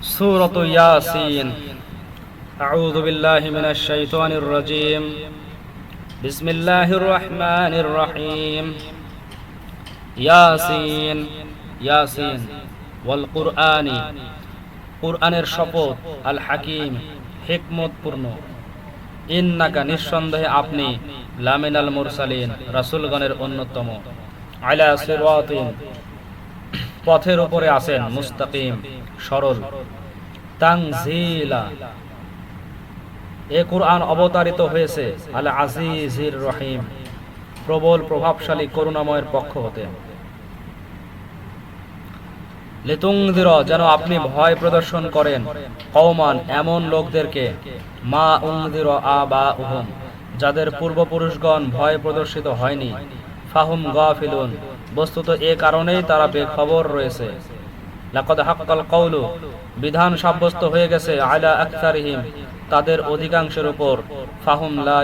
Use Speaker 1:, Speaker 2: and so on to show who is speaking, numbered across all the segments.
Speaker 1: سورة ياسين أعوذ بالله من الشيطان الرجيم بسم الله الرحمن الرحيم ইয়াসিন ইয়াসিন ওয়াল কুরআনি কুরআনের শপথ আল হাকিম হিকমতপূর্ণ ইন্নাকা নিঃসন্দেহে আপনি লামিনাল মুরসালিন রাসূলগণের অন্যতম আলা সিরাতিন পথের উপরে আছেন মুস্তাকিম সরল তাংজিলা এ কুরআন অবতারিত হয়েছে আল আজিজির রহিম, প্রবল প্রভাবশালী করুণাময়ের পক্ষ হতে। লিতুংদির যেন আপনি ভয় প্রদর্শন করেন কওমান এমন লোকদেরকে, মা উংদির আ বা উহম যাদের পূর্বপুরুষগণ ভয় প্রদর্শিত হয়নি। ফাহুম গাফিলুন, বস্তুত এ কারণেই তারা বেখবর রয়েছে। বিধান সাব্যস্ত হয়ে গেছে আলা আকসারিহিম, তাদের অধিকাংশের উপর, ফাহুম লা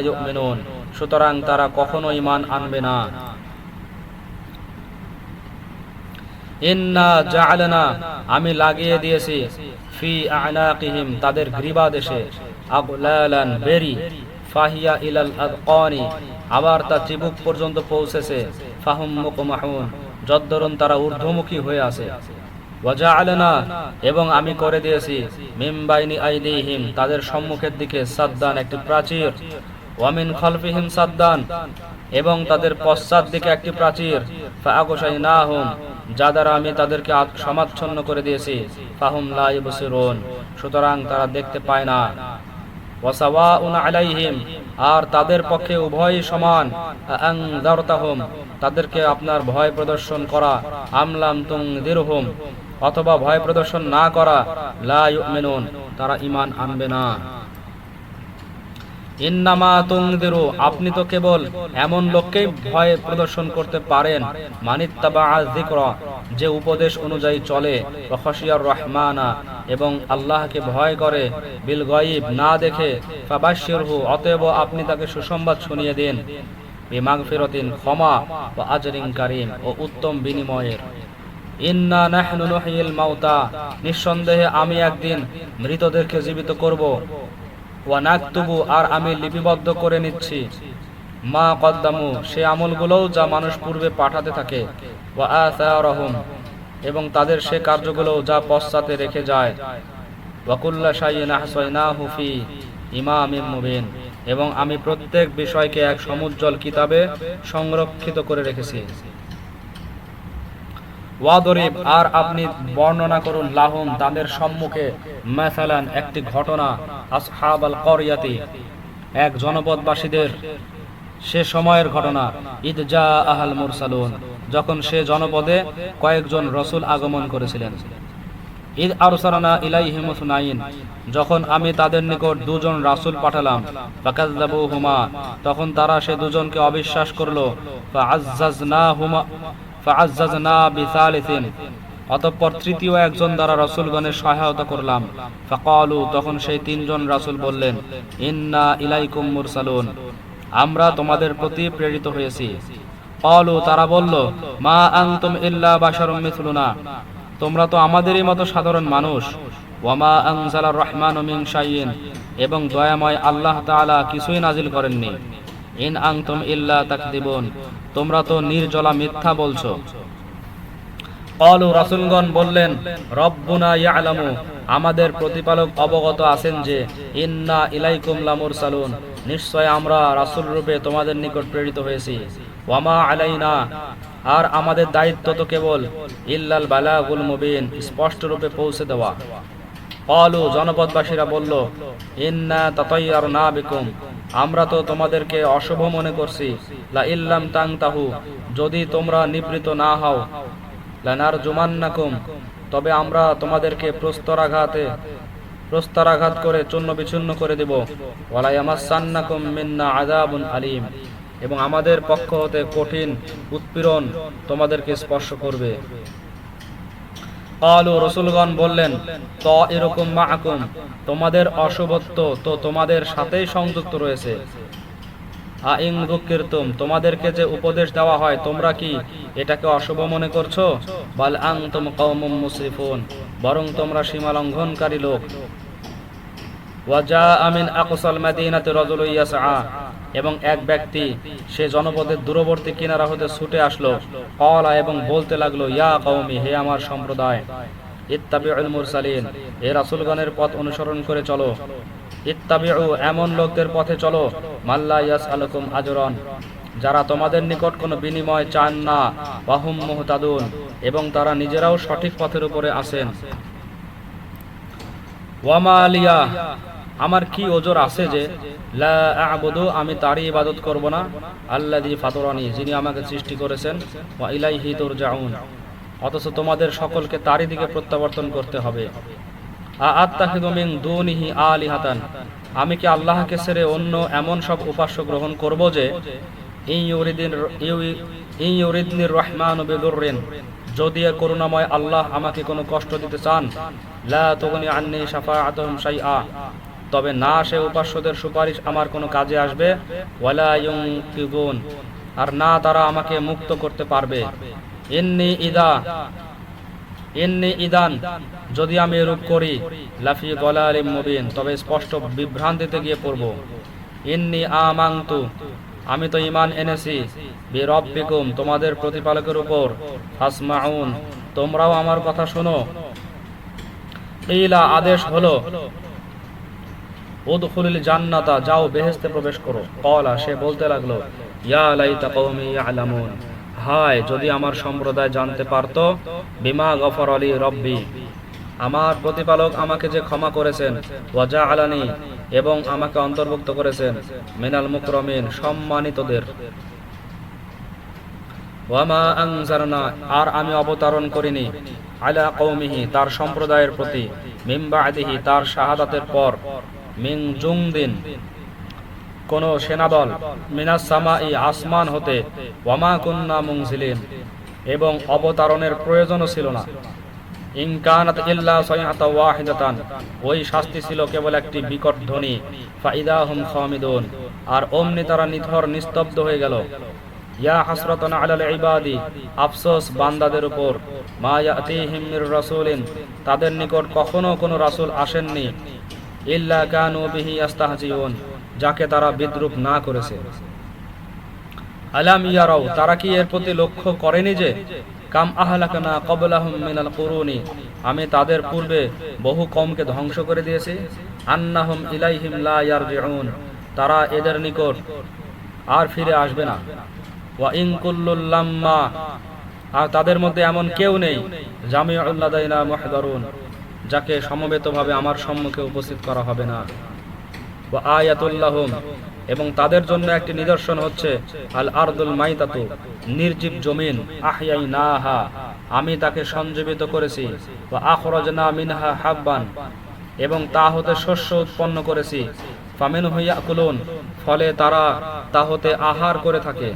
Speaker 1: সুতরাং তারা কখনো ইমান আনবে না। আমি লাগিয়ে দিয়েছি, ফি আনাকিহিম, তাদের গ্রীবা দেশে আগলালান বেরি, ফাহিয়া ইলাল আদকানি, আবার তা চিবুক পর্যন্ত পৌঁছেছে, ফাহুম মুকমাহুন, যদ্দরুন তারা ঊর্ধ্বমুখী হয়ে আছে। এবং আমি করে দিয়েছি মিমবাইনি তাদের সম্মুখের দিকে সাদ্দান, একটি প্রাচীর। ওয়ামিন খলফিহিম সাদ্দান, এবং তাদের পশ্চাৎ দিকে একটি প্রাচীর। না হুম যা দ্বারা আমি তাদেরকে সমাচ্ছন্ন করে দিয়েছি। ফাহুম লা ইবসিরুন, সুতরাং তারা দেখতে পায় না। আলাইহিম, আর তাদের পক্ষে উভয়ই সমান। তাদেরকে আপনার ভয় প্রদর্শন করা। আমলাম তুংদিরহুম অথবা ভয় প্রদর্শন না করা, লা তারা ইমান আনবে না। আপনি তো কেবল এমন লোককেই ভয় প্রদর্শন করতে পারেন। মানিত্তাবা যে উপদেশ অনুযায়ী চলে। রহমানা, এবং আল্লাহকে ভয় করে। বিল গায়ব, না দেখে। অতএব আপনি তাকে সুসংবাদ শুনিয়ে দিন। বিমাগফিরাতিন, ক্ষমা ও আজরিন কারিম ও উত্তম বিনিময়ের। ইন্না নিঃসন্দেহে আমি একদিন মৃতদেরকে জীবিত করব। ওয়ানাকতুবু আর আমি লিপিবদ্ধ করে নিচ্ছি। মা কদ্দামু, সে আমলগুলোও যা মানুষ পূর্বে পাঠাতে থাকে। ওয়া আসারহুম, এবং তাদের সে কার্যগুলো যা পশ্চাতে রেখে যায়। ওয়াকুল্লা শাইইন আহসাইনাহু ফি ইমামিম মুবিন, এবং আমি প্রত্যেক বিষয়কে এক সমুজ্জ্বল কিতাবে সংরক্ষিত করে রেখেছি। ওয়াদরিব, আর আপনি বর্ণনা করুন লাহুম, তাদের সম্মুখে মাসালান একটি ঘটনা আসহাব আল করিয়াতি, এক জনপদবাসীদের সে সময়ের ঘটনা ঈদ জা আহাল মুরসালুন, যখন সে জনপদে কয়েকজন রসুল আগমন করেছিলেন। ঈদ আরসালানা ইলাইহিম সুনাইন, যখন আমি তাদের নিকট দুজন রাসূল পাঠালাম ফাকাযযাবু হুমা তখন তারা সে দুজনকে অবিশ্বাস করল ফাআজ্জাজনা হুমা অতঃপর তৃতীয় একজন দ্বারা রসুলগণের সহায়তা করলাম। ফাকালু, তখন সেই তিনজন রাসূল বললেন, ইন্না ইলাইকুম মুরসালুন। আমরা তোমাদের প্রতি প্রেরিত হয়েছি। কলু, তারা বলল, মা আনতুম ইল্লা বাশারুম মিথলুনা তোমরা তো আমাদেরই মতো সাধারণ মানুষ। ওয়ামা আনজালার রহমান মিন শাইইন। এবং দয়াময় আল্লাহ তাআলা কিছুই নাজিল করেননি। ইন আনতুম ইল্লা তাকদিবুন। তোমরা তো নির্জলা মিথ্যা বলছো। কলু রাসূলগণ বললেন, রব্বুনা ইয়ালামু। আমাদের প্রতিপালক অবগত আছেন যে, ইন্না ইলাইকুম লামুরসালুন। নিশ্চয় আমরা রাসূল রূপে তোমাদের নিকট প্রেরিত হয়েছি। ওয়ামা আলাইনা। আর আমাদের দায়িত্ব তো কেবল ইল্লাল বালাগুল মুবিন, স্পষ্ট রূপে পৌঁছে দেওয়া। কলু জনপদবাসীরা বলল, ইন্না তাতাইয়ারনা বিকুম। আমরা তো তোমাদেরকে অশুভ মনে করছি। লা ইল্লাম তাংতাহু, যদি তোমরা নিবৃত না হও লানার জুমান্নাকুম তবে আমরা তোমাদেরকে প্রস্তরাঘাতে, প্রস্তরাঘাত করে চূর্ণ বিচ্ছিন্ন করে দেব। ওয়ালাইয়ামাসান্নাকুম মিন্না আযাবুন আলিম, এবং আমাদের পক্ষ হতে কঠিন উৎপীড়ন তোমাদেরকে স্পর্শ করবে। কালু রসুলগণ বললেন, ত এরকম মাকুম, তোমাদের অশুভত্ব তো তোমাদের সাথেই সংযুক্ত রয়েছে। আইং দুঃখিরতুম, তোমাদেরকে যে উপদেশ দেওয়া হয়, তোমরা কি এটাকে অশুভ মনে করছ? বাল আং তুম কৌমুম মুসরিফুন, বরং তোমরা সীমা লঙ্ঘনকারী লোক। ওয়াজা আমিন আকসাল মাদিনাতে রজুল ইয়াসআ এবং এক ব্যক্তি সে জনপদের দূরবর্তী কিনারা হতে ছুটে আসলো। কলা এবং বলতে লাগল, ইয়া কওমি, হে আমার সম্প্রদায়, ইত্তাবিউল মুরসালিন, হে রাসূলগণের পথ অনুসরণ করে চলো। ইত্তাবিউ, এমন লোকদের পথে চলো, মাল্লা ইয়াসআলুকুম আজরান, যারা তোমাদের নিকট কোনো বিনিময় চান না বাহুম মুহতাদুন, এবং তারা নিজেরাও সঠিক পথের উপরে আছেন। ওয়ামা আলিয়া আমার কি ওজোর আছে যে লা আ'বুদু আমি তারই ইবাদত করব না আল্লাযী ফাতরানি যিনি আমাকে সৃষ্টি করেছেন ওয়া ইলাইহি তুরজাউন। অথচ তোমাদের সকলকে তারই দিকে প্রত্যাবর্তন করতে হবে। আ আত্তাখিদু মিন দুনিহি আলিহাতান। আমি কি আল্লাহকে ছেড়ে অন্য এমন সব উপাস্য গ্রহণ করব যে ইউরিদিন রহমানু যদি করুণাময় আল্লাহ আমাকে কোনো কষ্ট দিতে চান লা তুগনি আন্নি শাফাআতুহুম শাইআ। তবে না সে উপাস্যদের সুপারিশ, আমার কোনো কাজে আসবে? আর না তারা আমাকে মুক্ত করতে পারবে। ইন্নি ইদা, ইন্নি ইদান, যদি আমি এরূপ করি, লাফি গলালিম মুবিন, তবে স্পষ্ট বিভ্রান্তিতে গিয়ে পড়ব। ইন্নি আমাংতু আমি তো ইমান এনেছি। বি রব্বিকুম তোমাদের প্রতিপালকের উপর। ফাসমাউন, তোমরাও আমার কথা শোনো। ইলা আদেশ হলো জান্নাতা, যাও বেহেশতে প্রবেশ করো। কলা সে বলতে লাগল হায়, যদি আমার সম্প্রদায় জানতে পারতো, বিমা গফর আলী রব্বি, আমার প্রতিপালক আমাকে যে ক্ষমা করেছেন ওয়াজা আলানি এবং আমাকে অন্তর্ভুক্ত করেছেন, মিনাল মুকরমিন, সম্মানিতদের। ওয়ামা আর আমি অবতারণ করিনি, আলা কৌমিহি তার সম্প্রদায়ের প্রতি মিম্বা আদিহি তার শাহাদাতের পর মিং জুংদিন কোন সেনাদল মিনাস সামাই আসমান হতে ওয়ামা কুন্না মুংজিলিন এবং অবতারণের প্রয়োজনও ছিল না। ইনকানাত ইল্লা সাইহাতা ওয়াহিদাতান, ওই শাস্তি ছিল কেবল একটি বিকট ধ্বনি, ফাইদাহুম খামিদুন, আর অমনি তারা নিথর নিস্তব্ধ হয়ে গেল। ইয়া হাসরাতান আলাল ইবাদি, আফসোস বান্দাদের উপর, মা ইয়াতিহিম মির রাসূলিন, তাদের নিকট কখনো কোনো রাসূল আসেননি। ইল্লা কানু বিহি আস্তাহজিউন, যাকে তারা বিদ্রুপ না করেছে। আলাম ইয়ারাও তারা কি এর প্রতি লক্ষ্য করেনি যে, কাম আহলাকানা কবলাহুম মিনাল কুরুনি, আমি তাদের পূর্বে বহু কমকে ধ্বংস করে দিয়েছি। আন্নাহুম ইলাইহিম লা ইয়ারজিউন, তারা এদের নিকট আর ফিরে আসবে না। ওয়া ইন কুল্লুল লাম্মা, আর তাদের মধ্যে এমন কেউ নেই জামিউল্লাদাইনা মুহদারুন। যাকে সমবেতভাবে আমার সম্মুখে উপস্থিত করা হবে না। ওয়া আয়াতুল্লাহুম, এবং তাদের জন্য একটি নিদর্শন হচ্ছে, আল আরদুল মাইতাতু, নির্জীব জমিন আহয়াই নাহা আমি তাকে সঞ্জীবিত করেছি, ওয়া আখরাজনা মিনহা হাব্বান, এবং তা হতে শস্য উৎপন্ন করেছি ফামিন হইয়া কুলুন ফলে তারা তা হতে আহার করে থাকে।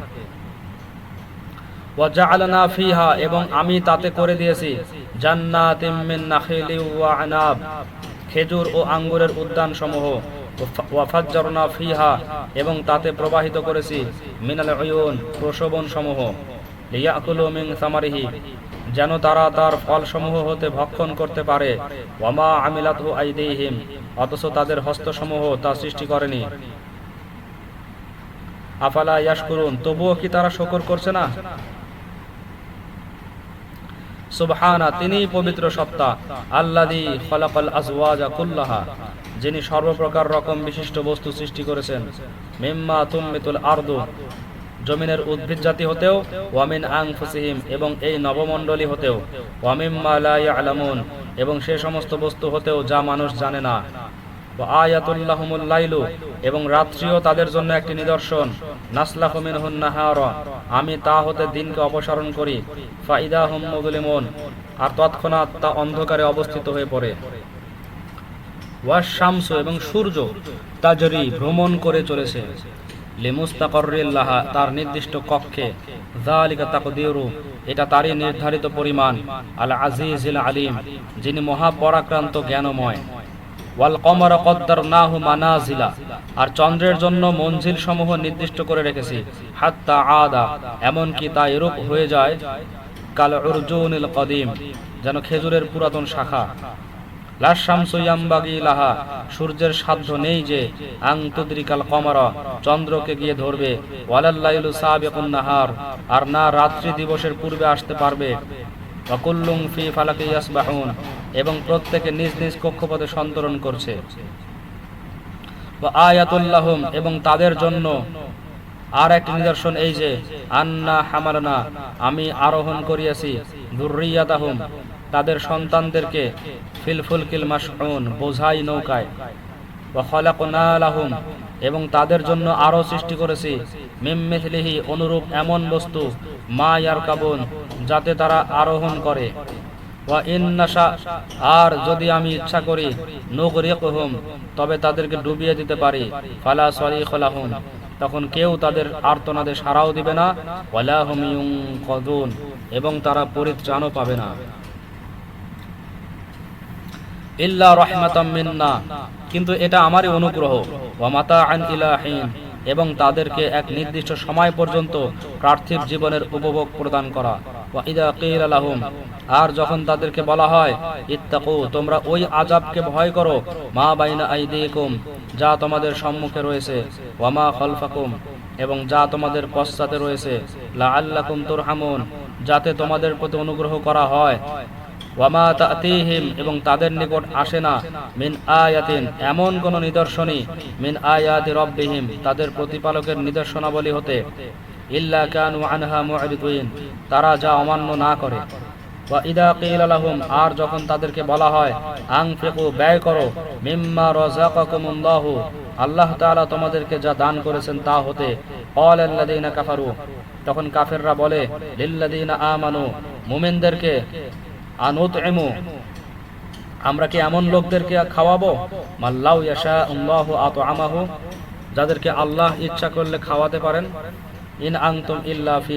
Speaker 1: ওয়াজআলনা ফিহা, এবং আমি তাতে করে দিয়েছি জান্নাতিম মিন নাখিলি ওয়া আনাব, খেজুর ও আঙ্গুরের উদ্যান সমূহ ওয়াফাজ্জারনা ফিহা, এবং তাতে প্রবাহিত করেছি মিনাল উয়ুন প্রসবন সমূহ লিয়াকুলু মিন সামারিহি, যেন তারা তার ফলসমূহ হতে ভক্ষণ করতে পারে। ওয়ামা আমিলাতহু আইদিহিম, অথচ তাদের হস্তসমূহ তা সৃষ্টি করেনি। আফালা ইয়াশকুরুন, তবুও কি তারা শকর করছে না? সুবহানা তিনি পবিত্র সত্তা আল্লাদি ফলাফল আজওয়াজা কুল্লাহা, যিনি সর্বপ্রকার রকম বিশিষ্ট বস্তু সৃষ্টি করেছেন, মিম্মা তুম্মিতুল আর্দু, জমিনের উদ্ভিদ জাতি হতেও ওয়ামিন আং ফুসিহিম এবং এই নবমণ্ডলী হতেও ওয়ামিম্মা লা আলামুন এবং সে সমস্ত বস্তু হতেও যা মানুষ জানে না। ওয়া লাইলু, এবং রাত্রিও তাদের জন্য একটি নিদর্শন। আমি তা হতে দিনকে অপসারণ করি। ফাইদা আর তৎক্ষণাৎ তা অন্ধকারে অবস্থিত হয়ে পড়ে। এবং সূর্য তাজরি ভ্রমণ করে চলেছে। তার নির্দিষ্ট কক্ষে। এটা তারই নির্ধারিত পরিমাণ। আল আজিজিল আলিম, যিনি মহাপরাক্রান্ত জ্ঞানময়। আর চন্দ্রের জন্য মঞ্জিল সমূহ নির্দিষ্ট করে রেখেছি। হাত্তা আদা, এমনকি তা এরূপ হয়ে যায় কাল উরজুনিল কদিম, যেন খেজুরের পুরাতন শাখা। লাহা, সূর্যের সাধ্য নেই যে আং কমর, চন্দ্রকে গিয়ে ধরবে। নাহার, আর না রাত্রি দিবসের পূর্বে আসতে পারবে। ওয়াকুল্লুম ফি ফালাকি ইয়াসবাহুন, এবং প্রত্যেকে নিজ নিজ কক্ষপথে সন্তরণ করছে। আয়াতুল্লাহুম এবং তাদের জন্য আর একটি নিদর্শন এই যে, আন্না হামালনা আমি আরোহণ করিয়াছি দুর্রিয়াতাহুম, তাদের সন্তানদেরকে ফিলফুলকিল মাসউন বোঝাই নৌকায়। এবং তাদের জন্য আরও সৃষ্টি করেছি মিম্মিথলিহি অনুরূপ এমন বস্তু, মা ইয়ারকাবুন, যাতে তারা আরোহণ করে। আর যদি আমি ইচ্ছা করি, নুগরিকুহুম, তবে তাদেরকে ডুবিয়ে দিতে পারি তখন কেউ তাদের আর্তনাদে সাড়াও দিবে না এবং তারা পরিত্রাণও পাবে না। ইল্লা রহমাতাম কিন্তু এটা আমারই অনুগ্রহ। এবং তাদেরকে এক নির্দিষ্ট সময় পর্যন্ত পার্থিব জীবনের উপভোগ প্রদান করা। আর যখন তাদেরকে বলা হয়, ইত্তাকু, তোমরা ওই আযাবকে ভয় করো, মা বাইনা আইদিকুম, যা তোমাদের সম্মুখে রয়েছে, ওয়া খলফাকুম, এবং যা তোমাদের পশ্চাতে রয়েছে লা আল্লাহ লাআল্লাকুম তুরহামুন, যাতে তোমাদের প্রতি অনুগ্রহ করা হয়। ওয়ামা তাতিহিম, এবং তাদের নিকট আসে না, মিন আয়াতিন, এমন কোন নিদর্শনই, মিন আয়াতি রব্বিহিম, তাদের প্রতিপালকের নিদর্শনাবলী হতে। ইল্লা কানু আনহা মুআরিদিন তারা যা অমান্য না করে। ওয়া ইদা কিলা লাহুম, আর যখন তাদেরকে বলা হয় আনফিকু ব্যয় করো, মিম্মা রাযাকাকুমুল্লাহু, আল্লাহ তাআলা তোমাদেরকে যা দান করেছেন তা হতে। ক্বালাল্লাযীনা কাফারু, তখন কাফেররা বলে, লিল্লাযীনা আমানু, মুমিনদেরকে আমরা কি এমন লোকদেরকে খাওয়াবো? আল্লাহ আত যাদেরকে আল্লাহ ইচ্ছা করলে খাওয়াতে পারেন। ইন আংতুম ইল্লা ফি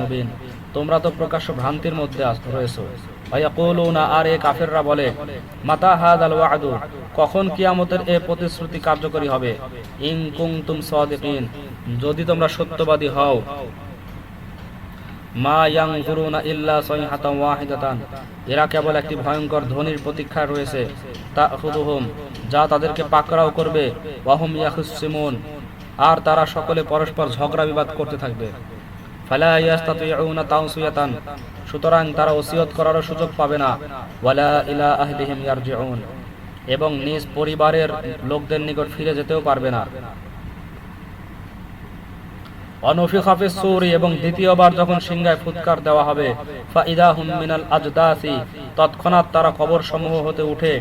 Speaker 1: মুবিন। তোমরা তো প্রকাশ্য ভ্রান্তির মধ্যে রয়েছো। আর এ বলে, মাতা কখন কিয়ামতের এ প্রতিশ্রুতি কার্যকরী হবে? ইন যদি তোমরা সত্যবাদী হও মা ইল্লা ওয়াহিদাতান। এরা কেবল একটি ভয়ঙ্কর ধ্বনির প্রতীক্ষা রয়েছে। তাখুদুহুম, যা তাদেরকে পাকড়াও করবে। আর তারা সকলে পরস্পর ঝগড়া বিবাদ করতে থাকবে। ফালা সুতরাং তারা ওসিয়ত করারও সুযোগ পাবে না। ওয়ালা এবং নিজ পরিবারের লোকদের নিকট ফিরে যেতেও পারবে না। এবং দ্বিতীয়বার যখন সিংহায় ফুৎকার দেওয়া হবে মিনাল তৎক্ষণাৎ তারা সমূহ হতে উঠে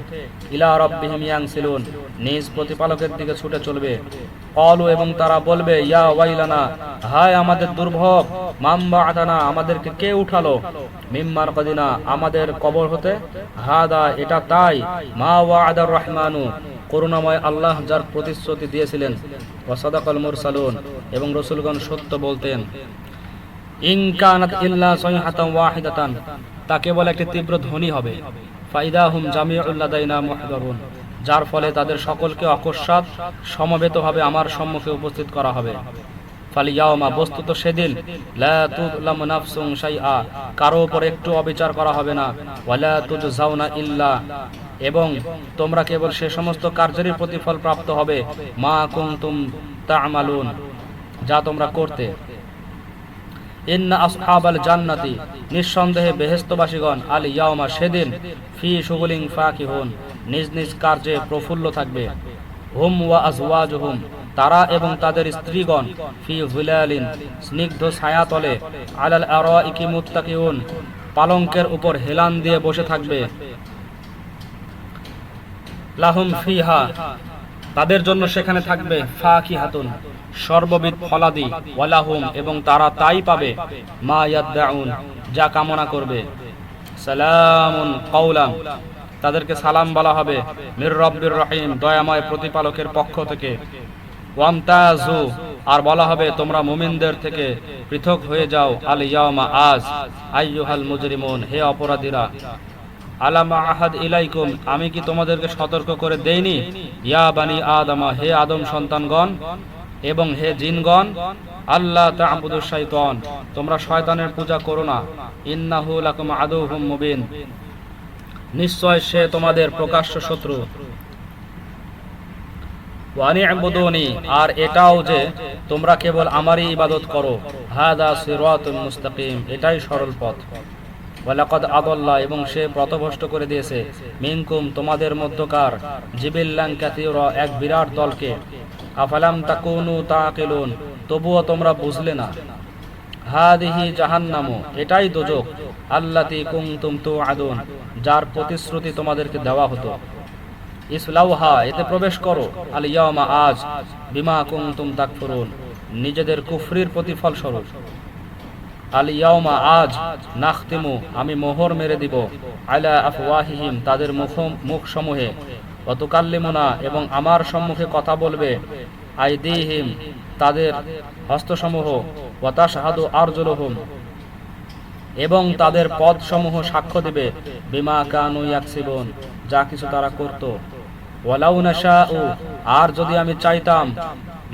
Speaker 1: নিজ প্রতিপালকের দিকে ছুটে চলবে। কলু এবং তারা বলবে, ইয়া ওয়াইলানা, হায় আমাদের দুর্ভোগ মাম্বা আদানা আমাদেরকে কে উঠালো? মিম্মার কদিনা আমাদের কবর হতে? হাদা, এটা তাই। মা ওয়াদার রহমানু, করুণাময় আল্লাহ যার প্রতিশ্রুতি দিয়েছিলেন। ওয়াসাদাকাল মুরসালুন, এবং রসুলগণ সত্য বলতেন ইনকানাত ইল্লা সাইহাতান ওয়াহিদাতান তা কেবল একটি তীব্র ধ্বনি হবে। ফাইদাহুম জামিউল লাদাইনা মুহদারুন যার ফলে তাদের সকলকে অকস্মাৎ সমবেতভাবে আমার সম্মুখে উপস্থিত করা হবে। ফালিয়াওমা বস্তুত সেদিন, লা তুযলামু নাফসুন শাইআ কারও উপর একটু অবিচার করা হবে না। ওয়ালা তুজজাউনা ইল্লা এবং তোমরা কেবল সে সমস্ত কার্যেরই প্রতিফল প্রাপ্ত হবে, মা কুনতুম তা'মালুন, যা তোমরা করতে। নিঃসন্দেহে বেহেস্তবাসীগণ নিজ নিজ কার্যে প্রফুল্ল থাকবে। তারা এবং তাদের স্ত্রীগণ ফি স্নিগ্ধ ছায়াতলে, আলাল পালঙ্কের উপর হেলান দিয়ে বসে থাকবে। লাহুম ফিহা। তাদের জন্য সেখানে থাকবে ফাকি হাতুন সর্ববিধ ফলাদি, ওয়ালাহুম, এবং তারা তাই পাবে, মা ইয়াদ্দাউন, যা কামনা করবে। সালামুন কওলাম। তাদেরকে সালাম বলা হবে, মির রব্বির রহিম, দয়াময় প্রতিপালকের পক্ষ থেকে। ওয়ামতাজু আর বলা হবে, তোমরা মুমিনদের থেকে পৃথক হয়ে যাও আল ইয়ামা আজ, আইয়ুহাল মুজরিমুন, হে অপরাধীরা। আলামা আহাদ ইলাইকুম, আমি কি তোমাদেরকে সতর্ক করে দেইনি? ইয়া বানি আদমা, হে আদম সন্তানগণ এবং হে জিনগণ আল্লাহ তা'বুদু শাইতান, তোমরা শয়তানের পূজা করো না। ইন্নাহু লাকুম আদুহুম মুবিন। নিশ্চয় সে তোমাদের প্রকাশ্য শত্রু। ওয়ানি আবুদুনি আর এটাও যে তোমরা কেবল আমারই ইবাদত করো। হাদা সিরাতুল মুস্তাকিম, এটাই সরল পথ। ওয়ালাকাদ আদাল্লাহ, এবং সে পথভ্রষ্ট করে দিয়েছে। মিনকুম, তোমাদের মধ্যকার। জিবিল্লান কাতিরা এক বিরাট দলকে। আফালাম তাকুনু তাকিলুন, তবুও তোমরা বুঝলে না। হাদিহি জাহান্নামু, এটাই দোজক। আল্লাতি কুমতুম তুআদুন, যার প্রতিশ্রুতি তোমাদেরকে দেওয়া হতো। ইসলাউহা, এতে প্রবেশ করো। আল ইয়ামা আজ, বিমা কুমতুম তাকফুরুন, নিজেদের কুফরির প্রতিফল স্বরূপ আল আজ নাখতিমু, আমি মোহর মেরে দিব, আলা আফওয়াহিহিম, তাদের মুখ মুখ সমূহে অতুকাল্লিমুনা এবং আমার সম্মুখে কথা বলবে, আইদিহিম, তাদের হস্তসমূহ, ওয়াতাশহাদু আরজুলুহুম, এবং তাদের পদসমূহ সাক্ষ্য দিবে, বিমা কানু ইয়াকসিবুন, যা কিছু তারা করত। ওয়ালাউ নাশাউ, আর যদি আমি চাইতাম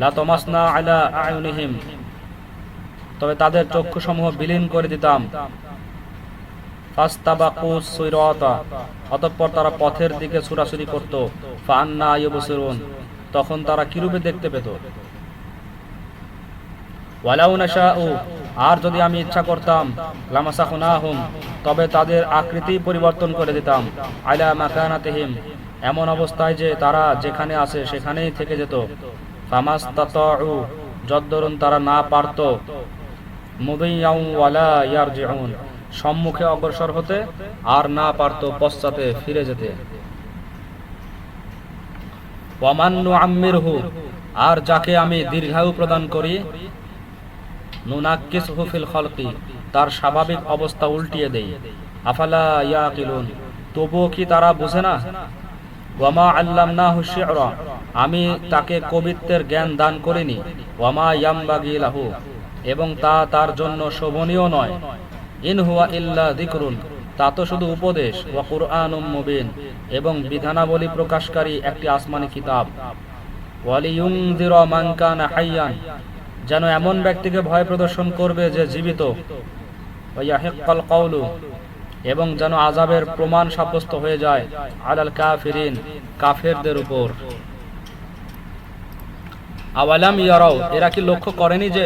Speaker 1: লা তমাসনা আলা আয়ুনিহিম তবে তাদের চক্ষু সমূহ বিলীন করে দিতাম। অতঃপর তারা পথের দিকে ছুটাছুরি করত। তখন তারা কিরূপে দেখতে পেত? আর যদি আমি ইচ্ছা করতাম লামাসাখুনাহুম তবে তাদের আকৃতি পরিবর্তন করে দিতাম। আলা মাকানাতিহিম, এমন অবস্থায় যে তারা যেখানে আছে সেখানেই থেকে যেত। ফামাস্তাতউ, যদ্দরুন তারা না পারত সম্মুখে অগ্রসর হতে আর না পারত পশ্চাতে ফিরে যেতে। ওয়ামান্নু আম্মিরহু আর যাকে আমি দীর্ঘায়ু প্রদান করি তার স্বাভাবিক অবস্থা উল্টিয়ে দেই। আফালা তবুও কি তারা বুঝে না? ওয়ামা আল্লামনাহু শি'রা আমি তাকে কবিত্বের জ্ঞান দান করিনি। ওয়ামা ইয়ামবাগি এবং তা তার জন্য শোভনীয় নয়। ইন হুয়া ইল্লা যিকরুন, তা তো শুধু উপদেশ, ওয়া কুরআনুম মুবিন, এবং বিধানাবলী প্রকাশকারী একটি আসমানি কিতাব। ওয়ালিয়ুনযিরা মান কানা হাইয়ান, যেন এমন ব্যক্তিকে ভয় প্রদর্শন করবে যে জীবিত। ওয়াহিক্কাল কওলু, এবং যেন আজাবের প্রমাণ সাব্যস্ত হয়ে যায় আলাল কাফিরিন, কাফেরদের উপর। আওয়ালাম ইয়ারাও, এরা কি লক্ষ্য করেনি যে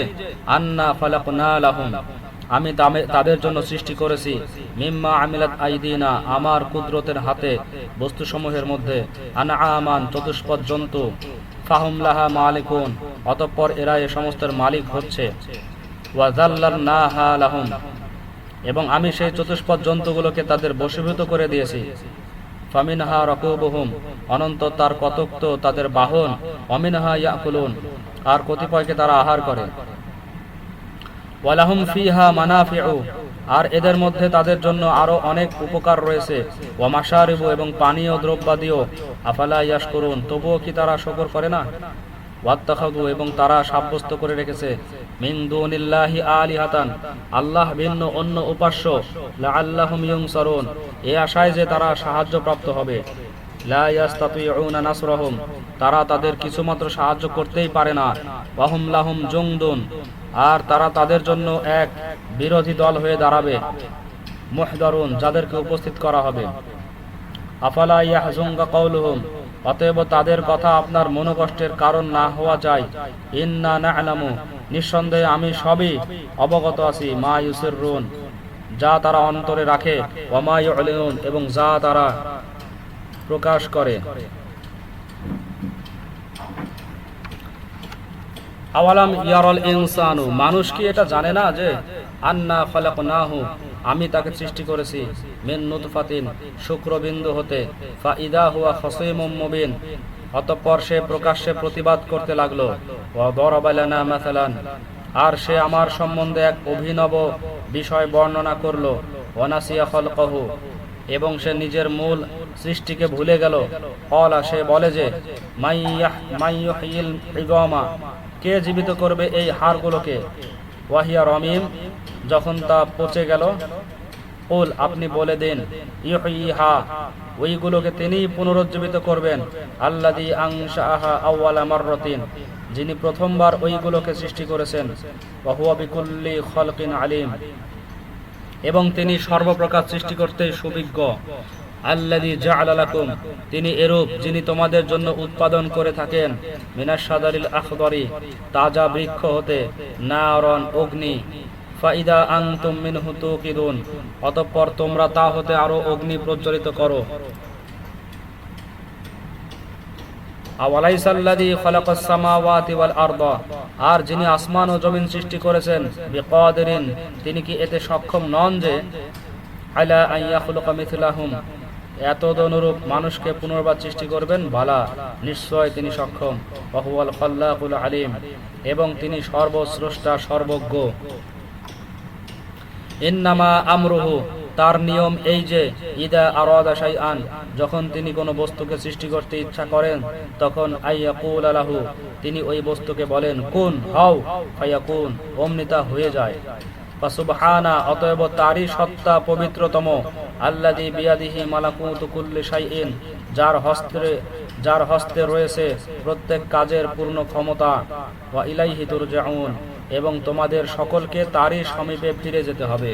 Speaker 1: আন্না ফালাকনা লাহুম, আমি তাদের জন্য সৃষ্টি করেছি, মিম্মা আমিলাত আইদিনা, আমার কুদরতের হাতে বস্তুসমূহের মধ্যে আনা আমান চতুষ্পদ জন্তু, ফাহুম লাহা মালিকুন, অতঃপর এরা এ সমস্তের মালিক হচ্ছে ওয়াজাল্লার না হা লাহুম, এবং আমি সেই চতুষ্পদ জন্তুগুলোকে তাদের বশীভূত করে দিয়েছি। ফামিনহা রকুবহুম, অনন্ত তার কতক তো তাদের বাহন, অমিনহা ইয়াকুলুন, আর কতিপয়কে তারা আহার করে। ওয়ালাহুম ফিহা মানাফিউ, আর এদের মধ্যে তাদের জন্য আরও অনেক উপকার রয়েছে। ওয়ামাশারিবু এবং পানীয় দ্রব্যাদিও, আফালা ইয়াস করুন তবুও কি তারা শকর করে না? এবং তারা সাব্যস্ত করে রেখেছে। মিন দুনিল্লাহি আলিহাতান, আল্লাহ ভিন্ন অন্য উপাস্য ইউনসারুন। এ আশায় যে তারা সাহায্য প্রাপ্ত হবে। লা তারা তাদের কিছুমাত্র সাহায্য করতেই পারে না। ওয়াহুম লাহুম জুংদুন, আর তারা তাদের জন্য এক বিরোধী দল হয়ে দাঁড়াবে। মুহদারুন, যাদেরকে উপস্থিত করা হবে। আফালা ইয়াহজুঙ্কা কওলুহুম অতএব তাদের কথা আপনার মনোকষ্টের কারণ না হওয়া চাই। ইন্না না'লামু, নিঃসন্দেহে আমি সবই অবগত আছি, মা ইউসিররুন যা তারা অন্তরে রাখে এবং যা তারা প্রকাশ করে। আওয়ালাম ইয়ারল ইনসানু, মানুষ কি এটা জানে না যে আন্না খালাকনাহু আমি তাকে সৃষ্টি করেছি। মিন নুতফাতিন, শুক্রবিন্দু হতে। ফা ইদা হুয়া খসিমুম মুবিন। অতঃপর সে প্রকাশ্যে প্রতিবাদ করতে লাগল। আর সে আমার সম্বন্ধে এক অভিনব বিষয় বর্ণনা করল। ওয়ানাসিয়া খলকহু। এবং সে নিজের মূল সৃষ্টিকে ভুলে গেল। কলা সে বলে যে কে জীবিত করবে এই হাড়গুলোকে ওয়াহিয়া রমিম। যখন তা পচে গেল, কুল, আপনি বলে দিন ইহা ওইগুলোকে তিনি পুনরুজ্জীবিত করবেন আল্লাদি আংশাহা আউয়ালা মাররাতিন, যিনি প্রথমবার ওইগুলোকে সৃষ্টি করেছেন বিকুল্লি খলকিন আলিম। এবং তিনি সর্বপ্রকার সৃষ্টি করতে সুবিজ্ঞ। আল্লাদি জাআলালাকুম তিনি এরূপ, যিনি তোমাদের জন্য উৎপাদন করে থাকেন মিনাস সাদারিল আখদরি, তাজা বৃক্ষ হতে, নারন, অগ্নি ফাইদা তুকিদুন অতঃপর তোমরা তা হতে আরও অগ্নি প্রজ্বলিত করো। খালাকাস সামাওয়াতি ওয়াল আরদা, আর যিনি আসমান ও জমিন সৃষ্টি করেছেন, বিকাদিরিন, তিনি কি এতে সক্ষম নন যে, আলা আন ইয়াখলুকা মিথলাহুম এত অনুরূপ মানুষকে পুনর্বার সৃষ্টি করবেন? বালা, নিশ্চয় তিনি সক্ষম। ওয়াহুয়াল খাল্লাকুল আলিম, এবং তিনি সর্বস্রষ্টা, সর্বজ্ঞ। ইন্নামা আমরুহু, তার নিয়ম এই যে, ইদা আরাদা শাইআন, যখন তিনি কোনো বস্তুকে সৃষ্টি করতে ইচ্ছা করেন, তখন আইয়াকুল আলাহু তিনি ওই বস্তুকে বলেন, কোন, হও। ফায়াকুন, অমনি তা হয়ে যায়। ফাসুবহানা, অতএব তারই সত্তা পবিত্রতম। আল্লাযী বিয়াদিহি মালাকুতু কুল্লি শাইইন, যার হস্তে যার হস্তে রয়েছে প্রত্যেক কাজের পূর্ণ ক্ষমতা। ওয়া ইলাইহি তুরজাউন এবং তোমাদের সকলকে তারই সমীপে ফিরে যেতে হবে।